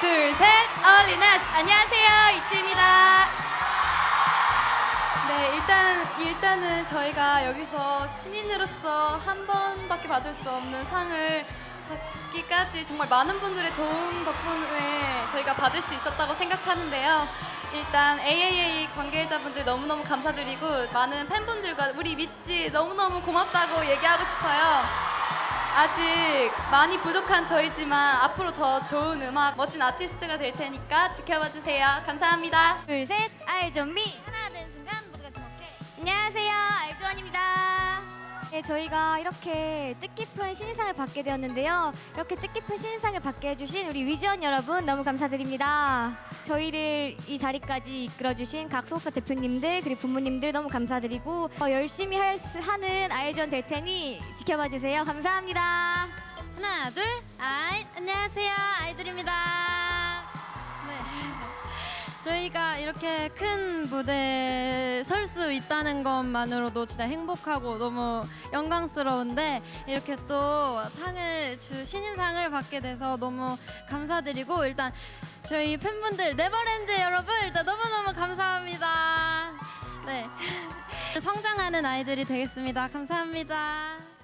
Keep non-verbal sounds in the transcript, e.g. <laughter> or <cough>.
둘, 셋. 얼리나스. 안녕하세요. 이지입니다. 네, 일단 일단은 저희가 여기서 신인으로서 한 번밖에 받을 수 없는 상을 받기까지 정말 많은 분들의 도움 덕분에 저희가 받을 수 있었다고 생각하는데요. 일단 AAA 관계자분들 너무너무 감사드리고 많은 팬분들과 우리 믿지 너무너무 고맙다고 얘기하고 싶어요. 아직 많이 부족한 저희지만 앞으로 더 좋은 음악, 멋진 아티스트가 될 테니까 지켜봐 주세요. 감사합니다. 둘, 셋, 아이존미 하나 되는 순간 모두가 주목해. 안녕하세요, 아이존입니다. 네, 저희가 이렇게 뜻깊은 신인상을 받게 되었는데요. 이렇게 뜻깊은 신인상을 받게 해주신 우리 위지원 여러분 너무 감사드립니다. 저희를 이 자리까지 이끌어주신 각 소속사 대표님들 그리고 부모님들 너무 감사드리고 어, 열심히 할 수, 하는 아이존 될 테니 지켜봐 주세요. 감사합니다. 하나 둘. 아이 안녕하세요. 아이들입니다. 네. <laughs> 저희가 이렇게 큰 무대에 설 수 있다는 것만으로도 진짜 행복하고 너무 영광스러운데 이렇게 또 상을 주 신인상을 받게 돼서 너무 감사드리고 일단 저희 팬분들 네버랜드 여러분 일단 너무너무 감사합니다. 네. <laughs> 성장하는 아이들이 되겠습니다. 감사합니다